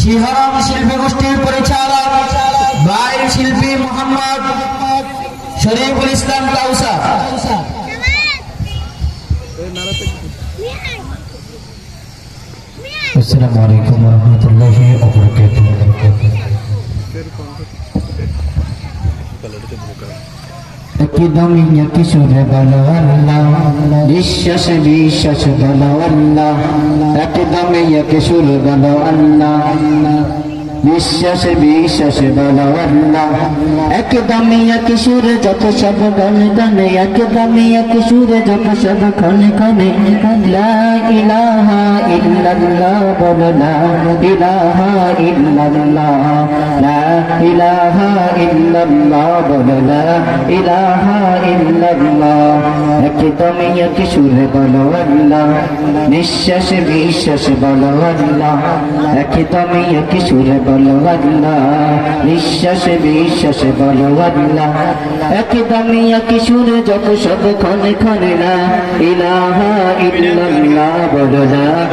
শিহরম শিল্পী গোষ্ঠীর পরিচালক বাইর শিল্পী মোহাম্মদ শরীফুল ইসলাম কাউসা আসসালামু আলাইকুম ওয়া রাহমাতুল্লাহি ওয়া বারাকাতুহু একদম ইয়া কিছু রে ভালো আল্লাহ বিশ্বাস বিশ্বাস বলো আল্লাহ একই সুরে যত সব গনে গনে একদমে যত সব ইলাহা ইল্লাল্লাহ বলো লা ইলাহা ইল্লাল্লাহ লা ইলাহা ইল্লাল্লাহ বলো লা ইলাহা ইল্লাল্লাহ একদমই একই সুরে বলো আল্লাহ নিঃশ্বাস বিশ্বাস বলো আল্লাহ একদমই একই সুরে বলো আল্লাহ নিঃশ্বাস বিশ্বাস বলো আল্লাহ একদমই একই সুরে যত সব ক্ষণে ক্ষণে না ইলাহা ইল্লাল্লাহ বলো না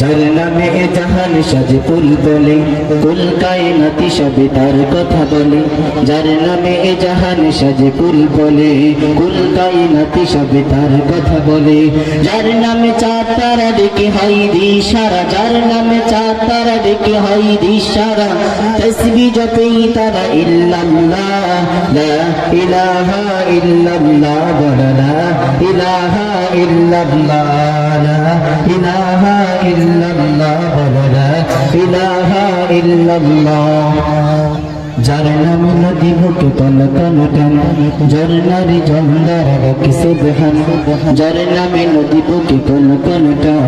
যার নামে জাহান সাজে কুল বলে, কুল কায়নাতি সবে তার কথা বলে। যার নামে জাহান সাজে কুল বলে, কুল কায়নাতি সবে তার কথা বলে। যার নামে চার তারা ডেকে হয় দিশারা যার নামে চার তারা ডেকে হয় দিশারা তসবি জপেই তারা ইল্লাল্লাহ, লা ইলাহা ইল্লাল্লাহ লা ইলাহা লা ইলাহা ইল্লাল্লাহ বলা লা ইলাহা ইল্লাল্লাহ যার নাম নদী বুকে কন কন টান যার নারী জন্দার ডাকে সুবহান যার নামে নদী বুকে কন কন টান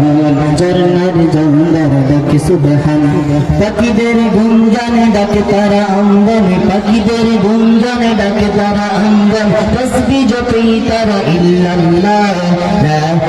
যার নারী জন্দার ডাকে সুবহান পাখিদের গুঞ্জনে ডাকে তারা আমদানি পাখিদের গুঞ্জনে ডাকে তারা আমদানি তসবি জপেই তারা ইল্লাল্লাহ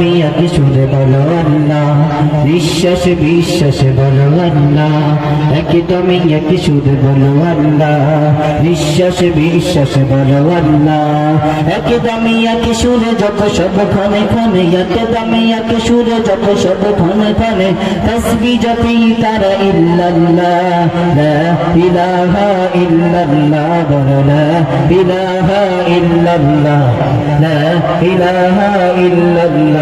একই সুরে বলো আল্লাহ। বিশ্বাস বিশ্বাস বলো আল্লাহ। একদমই একই সুরে বলো আল্লাহ। বিশ্বাস বিশ্বাস বলো আল্লাহ। একদমই একই সুরে যত সব ক্ষণে ক্ষণে একদমই একই সুরে যত সব ক্ষণে ক্ষণে, তসবি জপি তারা ইল্লাল্লাহ ইলাহা ইল্লাল্লাহ বলো, লা ইলাহা ইল্লাল্লাহ ইলাহা ইল্লাল্লাহ।